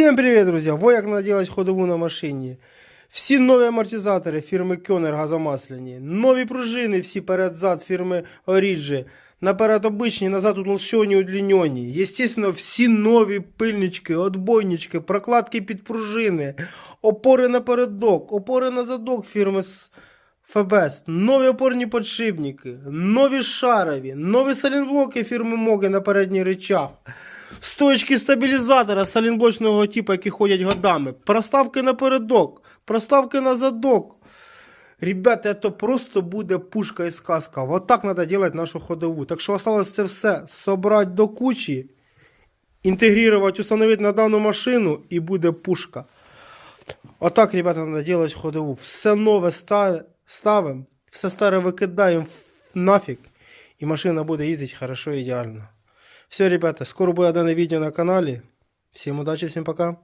Всем привет, друзья! Во як надо делать на машині. Всі нові амортизатори фірми Кьонер газомасляні. Нові пружини всі перед-зад фірми Оріджі. Наперед обичні, назад утолщені, удлінені. Естественно, всі нові пильнички, отбойнички, прокладки під пружини, опори на передок, опори на задок фірми ФБС, нові опорні подшипники, нові шарові, нові салінблоки фірми Моги на передній речах. Стоечки стабілізатора салінблочного типу, які ходять годами. Проставки на передок, проставки на задок. Ребята, это просто буде пушка і сказка. Вот так надо делать нашу ходову. Так що осталось це все собрать до кучі, інтегрувати, установити на дану машину і буде пушка. Отак, ребята, надо делать ходову. Все нове ставимо, все старе викидаємо нафіг. І машина буде їздити хорошо ідеально. Все, ребята, скоро будет данное видео на канале. Всем удачи, всем пока.